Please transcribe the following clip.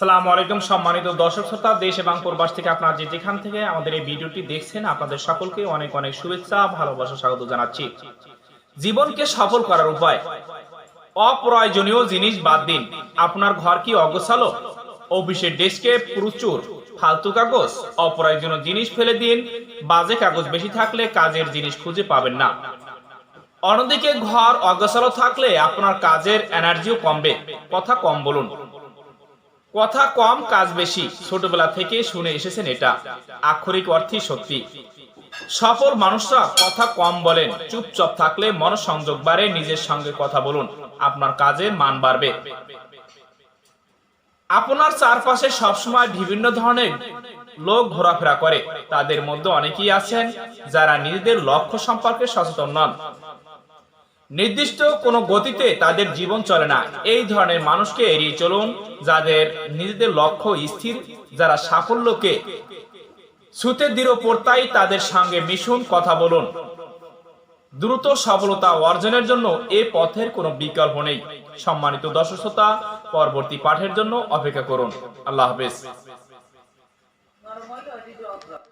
সালামু আলাইকুম সম্মানিত দর্শক শ্রোতা, দেশ এবং প্রবাস থেকে আপনারা যে যেখান থেকে আমাদের এই ভিডিওটি দেখছেন, আপনাদের সকলকে অনেক অনেক শুভেচ্ছা, ভালোবাসা, স্বাগত জানাচ্ছি। জীবনকে সফল করার উপায়। অপ্রয়োজনীয় জিনিস বাদ দিন। আপনার ঘর কি অগোছালো? অফিসের ডেস্কে প্রচুর ফালতু কাগজ। অপ্রয়োজনীয় জিনিস ফেলে দিন। বাজে কাগজ বেশি থাকলে কাজের জিনিস খুঁজে পাবেন না। অন্যদিকে ঘর অগোছালো থাকলে আপনার কাজের এনার্জিও কমবে। কথা কম বলুন। কথা কম, কাজ বেশি। ছোটবেলা থেকে শুনে এসেছেন এটা। আক্ষরিক অর্থই সত্যি। সফল মানুষরা কথা কম বলেন, চুপচাপ থাকলে মনসংযোগ বাড়ে, নিজের সঙ্গে কথা বলুন, আপনার কাজের মান বাড়বে। আপনার চারপাশে সবসময় বিভিন্ন ধরনের লোক ঘোরাফেরা করে। তাদের মধ্যে অনেকেই আছেন যারা নিজেদের লক্ষ্য সম্পর্কে সচেতন নন। নির্দিষ্ট কোনো গতিতে তাদের জীবন চলে না। এই ধরনের মানুষকে এড়িয়ে চলুন, যাদের নিজেদের লক্ষ্য স্থির, যারা সাফল্যকে সুতে দৃঢ় পড়তাই তাদের সঙ্গে মিশুন কথা বলুন। দ্রুত সফলতা অর্জনের জন্য এ পথের কোনো বিকল্প নেই। সম্মানিত দর্শক শ্রোতা, পরবর্তী পাঠের জন্য অপেক্ষা করুন। আল্লাহ হাফেজ।